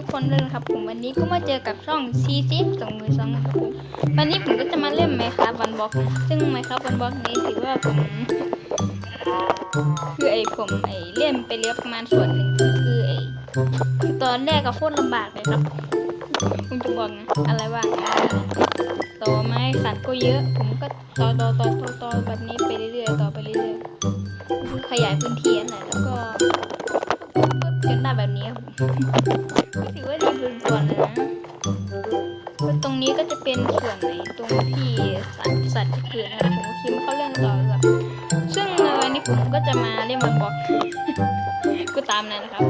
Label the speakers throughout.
Speaker 1: ทุกคนด้วยนะครับผมวันนี้ก็มาเจอกับช่องซีซีสองมือสองนะครับผมวันนี้ผมก็จะมาเล่นไหมครับวันบ็อก ซึ่งไหมครับวันบ็อกนี้ถือว่าผมคือไอ้ผมไอ้เล่นไปเรียบประมาณส่วนหนึ่งคือไอ้ตอนแรกก็โคตรลำบากเลยครับผมจะบอกนะอะไรว่าต่อไม้สัตว์ก็เยอะ ผมก็ต่อต่อต่อต่อต่อแบบนี้ไปเรื่อยๆต่อไปเรื่อยๆขยายพื้นที่นั่นแหละแล้วก็ แบบนี้ครับถือว่าดีพอส่วนเลยนะตรงนี้ก็จะเป็นส่วนไหนตรงที่สัตว์สัตว์จะเกิดนะครับผมก็คิดว่าเข้าเรื่องต่อครับซึ่งในวันนี้ผมก็จะมาเล่นมันบอกก็ตามนั้นนะครับ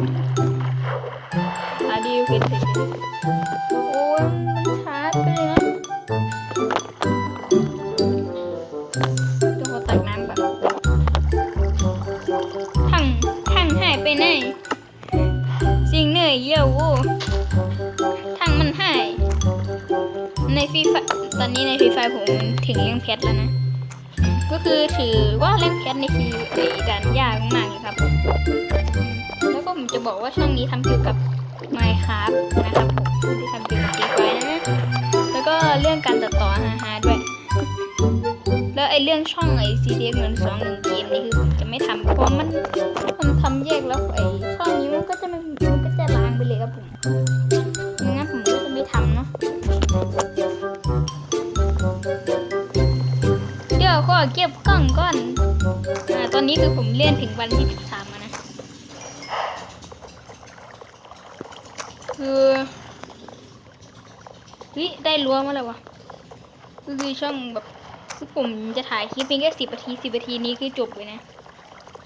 Speaker 1: ยเยี่ยววูทั้งมันหายในฟีไฟตอนนี้ในฟีไฟผมถึงเลี้ยงเพชรแล้วนะ ก็คือถือว่าเล่นแคทนี่คือไอด่านยากมากเลยครับผมแล้วก็ผมจะบอกว่าช่องนี้ทำเกี่ยวกับ Minecraft นะครับผมที่ทำเกี่ยวกับฟีไฟนะแล้วก็เรื่องการตัดต่อฮาๆด้วยแล้วไอเรื่องช่องไอ้ CDX เงินสองหนึ่งเกมนี่คือผมจะไม่ทำเพราะมันมันทำแยกแล้วไอ อนอตอนนี้คือผมเลื่อนถึงวันที่สามแล้วนะ คือเฮ้ยได้รั้วมาแล้ววะคือช่องแบบคือผมจะถ่ายคลิปเพียงแค่สิบนาทีสิบนาทีนี้คือจบเลยนะ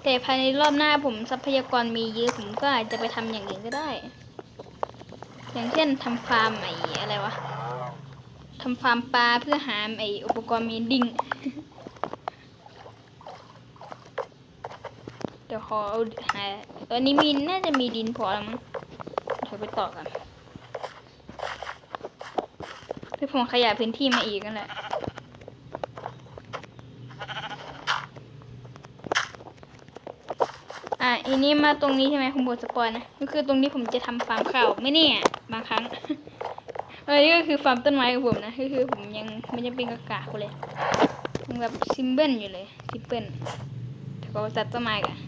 Speaker 1: แต่ภายในรอบหน้าผมทรัพยากรมีเยอะผมก็อาจจะไปทำอย่างอื่นก็ได้ อย่างเช่นทำฟาร์มไอ้อะไรวะทำฟาร์มปลาเพื่อหาไอ้อุปกรณ์มีดิ้ง ดี๋ยวขอเอาหาตอนนี้มีน่าจะมีดินพอแล้วมั้งเดี๋ยวไปต่อกันเพื่อผมขยายพื้นที่มาอีกนั่นแหละอะอันนี้มาตรงนี้ใช่ไหมคุณบทสปอยนะก็คือตรงนี้ผมจะทำฟาร์มข้าวไม่เนี่ยบางครั้งเออนี่ก็คือฟาร์มต้นไม้ของผมนะก็คือผมยังมันยังเป็นกากาๆกูเลยยังแบบซิมเบิลอยู่เลยซิมเบิลแต่ก็ตัดต้นไม้กัน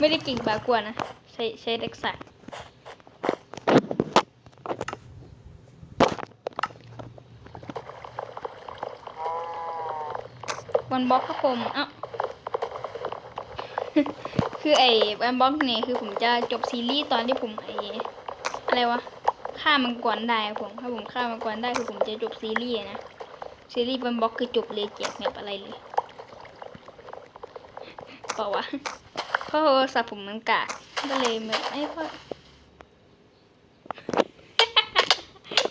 Speaker 1: ไม่ได้กิ่งบากวนนะ ใช้ใช้เด็กสักวันบล็อกครับผมเอ้าคือไอ้แอมบล็อกเนี่ยคือผมจะจบซีรีส์ตอนที่ผมไอ้อะไรวะฆ่ามังกรได้ครับผมถ้าผมฆ่ามังกรได้คือผมจะจบซีรีส์นะซีรีส์แอมบ็อกคือจบเลยแจกแมปอะไรเลยเปล่าวะ เพราะโทรศัพท์ผมมันกากก็เลยไม่ไม่ค่อย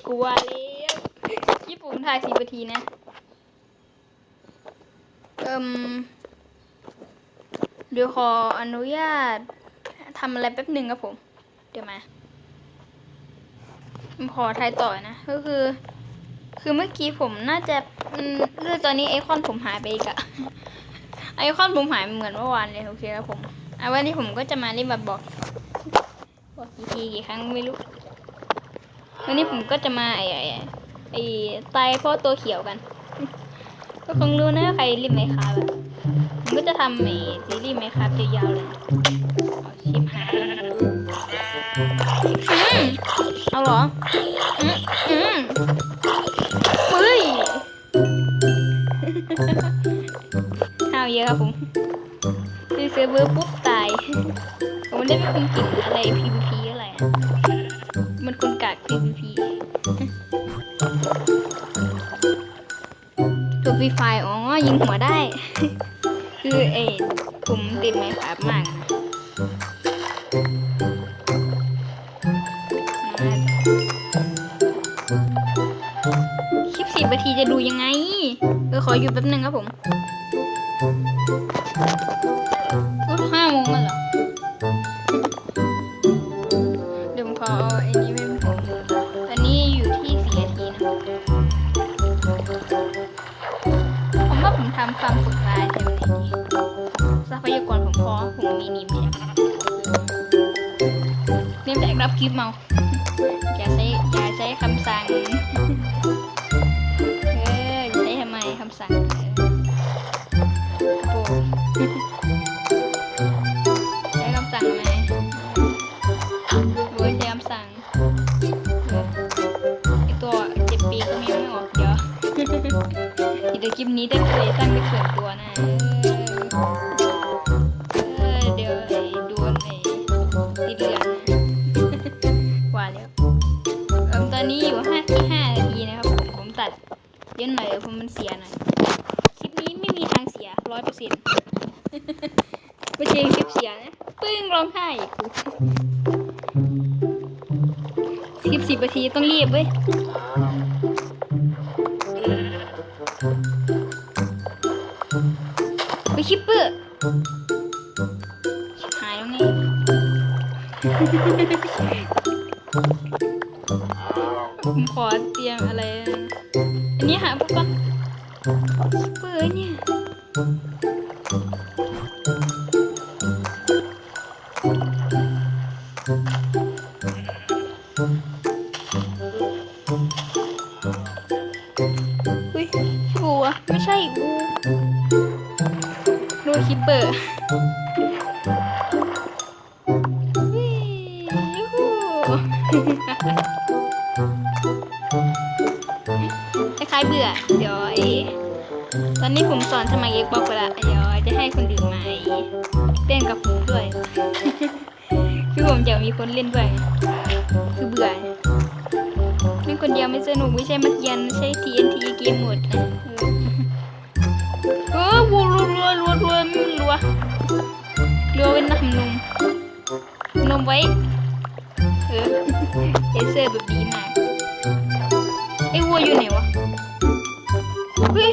Speaker 1: กลัวแล้วญี่ปุ่นถ่ายสิบนาทีนะเอิ่มเดี๋ยวขออนุญาตทำอะไรแป๊บหนึ่งครับผม เดี๋ยวมาขอทายต่อนะ ก็คือ คือเมื่อกี้ผมน่าจะอืมคือตอนนี้ไอคอนผมหายไปอีกอะไอคอนผมหายเหมือนเมื่อวานเลยโอเคครับผม อะวันนี้ผมก็จะมาเล่นแบบบอกบอกกี่ทีกี่ครั้งไม่รู้ วันนี้ผมก็จะมาไอ้ไอ้ไอ้ตายเพราะตัวเขียวกัน ก็คงรู้นะว่าใครเล่นไหมคะแบผมก็จะทำไอ้ซีรีส์ไหมครับยาวๆเลยเอาชิปหายอืมเอาเหรออืมอืมเฮ้ยห้าวเยอะครับผมคือเซิร์ฟเวอร์ปุ๊บ ผมไม่ได้เป็นคนเก่งอะไร PVP อะไร มันคนกาก PVP ตัวฟรีไฟอ๋อ ยิงหัวได้ คือเอผมติดไมค์ครับมากนะคลิปสิบนาทีจะดูยังไงเออขออยู่แป๊บนึงครับผม ห้าโมงแล้วเหรอเดี๋ยวผมขอเอาไอ้นี้เป็นผมตอนนี้อยู่ที่สี่นาทีนะผมว่าผมทำฟาร์มฝึกปลาเต็มที่ทรัพยากรผมพอผมมีนิมเนี่ยเล่นแต่รับคลิปเมาอย่าใช้ เดี๋ยวคลิปนี้ได้เคยตั้งเป็นส่วนตัวนะเออเดี๋ยวไอ้ดวนไอ้ติดเหลืองนะว่าแล้วเอิ่มตอนนี้อยู่ห้าที่ห้านาทีนะครับผมผมตัดเยอะหน่อยเพราะมันเสียหน่อยคลิปนี้ไม่มีทางเสียร้อยเปอร์เซ็นต์ไม่ใช่คลิปเสียนะปึ้งร้องไห้อีกกูคลิปสิบนาทีต้องรีบเว้ย คิปเปอร์ชิบหายแล้วไงผมขอเตรียมอะไรนะอันนี้หาพวกก่อนคิปเปอร์เนี่ยอุ้ย คล้ายๆเบื่อ เดี๋ยวไอตอนนี้ผมสอนสมัยเอ็กบอกไปละเดี๋ยวจะให้คนอื่นมาไอ้เล่นกับผมด้วย คือผมจะมีคนเล่นด้วย คือเบื่อเล่นคนเดียวไม่สนุกไม่ใช่มักยันไม่ใช่ TNT เกมหมดนะเออวัวรัวรัวรัวรัวไม่รัวรัวเป็นน้ำนมนมไว้ เออเอเซอร์แบบดีมาไอ้วัวอยู่ไหนวะเฮ้ย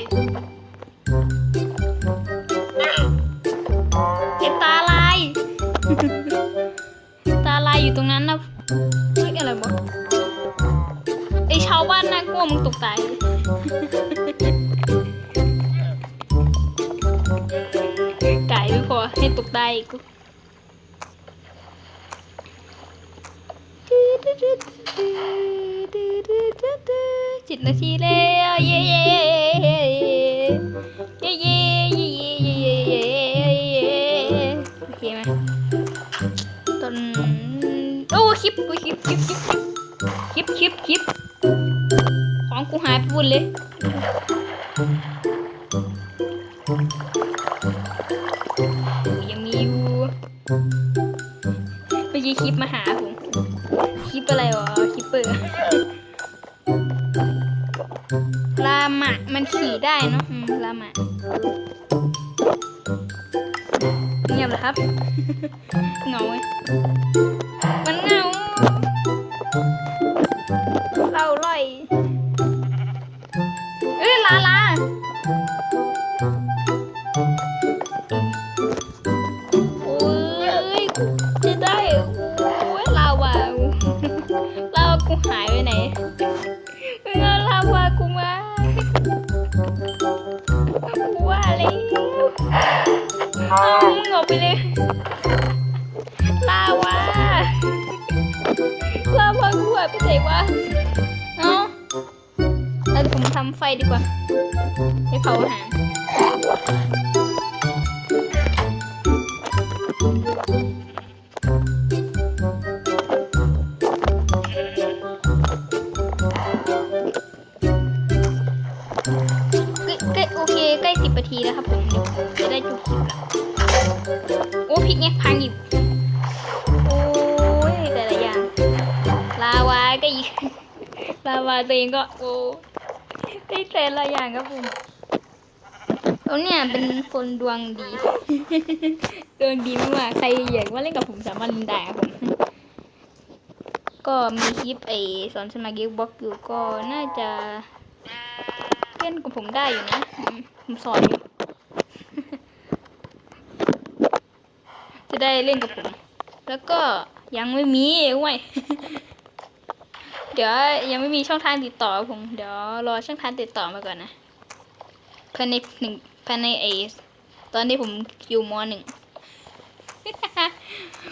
Speaker 1: ไอ้ตาลาย ตาลายอยู่ตรงนั้นนะเฮ้ยอะไรวะไอ้ชาวบ้านน่ากลัวมึงตกตายไก่ไม่พอให้ตกได้อีก จิตนาทีแล้วเย้เย้เย้เย้เย้เย้เย้เย้เย้โอเคไหมตอนโอ้คลิปกูคลิปคลิปคลิปคลิปคลิปคลิปของกูหายไปหมดเลยยังมีอยู่เมื่อกี้คลิปมาหาผมคลิ ปอะไรวะคิปเปอร์ลามะมันขี่ได้เนาะลามะเงียบเล้วครับ เงาเว้ย ลาวาลาวากูหายไปไหนวะเอาแล้วผมทำไฟดีกว่าให้เผาอาหารใกล้โอเคใกล้สิบนาทีแล้วครับผมจะได้จบคลิปละโอ้ พริกเนี่ยพังอีกโอ้ยแต่ละอย่าง ลาวาก็อีก ลาวาตัวเองก็โอ้ได้แต่ละอย่างครับผมแล้วเนี่ยเป็นคนดวงดี ดวงดีมากๆใครอยากว่าเล่นกับผมสามารถเล่นได้ครับผม ก็มีคลิปไอสอนสมาร์ทบ็อกอยู่ก็น่าจะเล่นกับผมได้อยู่นะอืมผมสอนอยู่ จะได้เล่นกับผม แล้วก็ยังไม่มีเว้ยเดี๋ยวยังไม่มีช่องทางติดต่อผม เดี๋ยวรอช่องทางติดต่อมาก่อนนะภายในหนึ่งภายในไอตอนที่ผมอยู่มหนึ่ง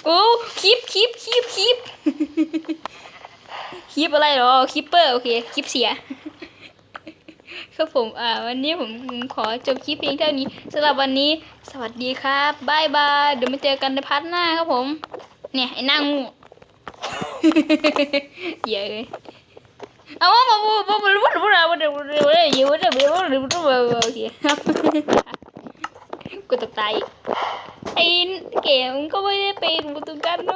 Speaker 1: โอ้คลิปคลิปคลิปคลิปคลิปอะไรเหรอคลิปเปอร์โอเคคลิปเสีย ครับผม อ่า วันนี้ผมขอจบคลิปเพียงเท่านี้สำหรับวันนี้ สวัสดีครับบายบาย เดี๋ยวมาเจอกันในพาร์ทหน้าครับผม เนี่ย ไอ้หน้างูเยอะเลยเอาว่ามาพูดพูดพูดพูดพูดพูดพูดพูดพูดอยู่พูดพูดพูดพูดพูดโอเคครับกูตกตายอีกไอ้เก๋มันก็ไม่ได้เป็นกูตุกันโน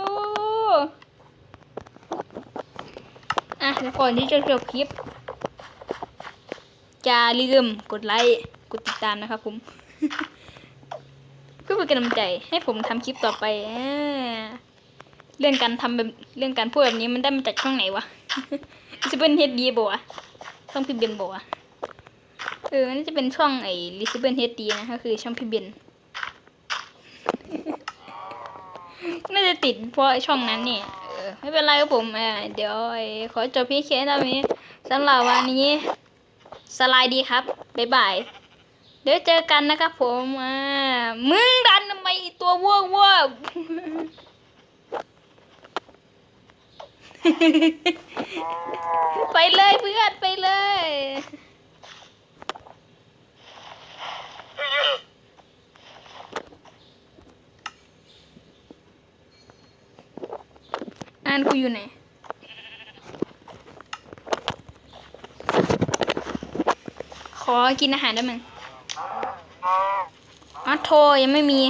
Speaker 1: อะแล้วก่อนที่จะจบคลิป อย่าลืมกดไลค์กดติดตามนะครับผมเพื่อเป็นกำลังใจให้ผมทำคลิปต่อไปเรื่องการทำแบบเรื่องการพูดแบบนี้มันได้มาจากช่องไหนวะจะเป็นเฮดดีบ่วะช่องพี่เบนบ่วะเออน่าจะเป็นช่องไอ้ลิซเบนเฮดดีนะก็คือช่องพี่เบนน่าจะติดเพราะช่องนั้นเนี่ยเออไม่เป็นไรครับผมเดี๋ยวไอ้ขอจบพี่เคสตอนนี้สำหรับวันนี้ สไลด์ดีครับบ๊ายบายเดี๋ยวเจอกันนะครับผมอ่ามึงดันทำไมตัววัววัวไปเลยเพื่อนไปเลยอ่านกูอยู่ไหน ขอกินอาหารได้มั้งอ๋อโทรยังไม่มี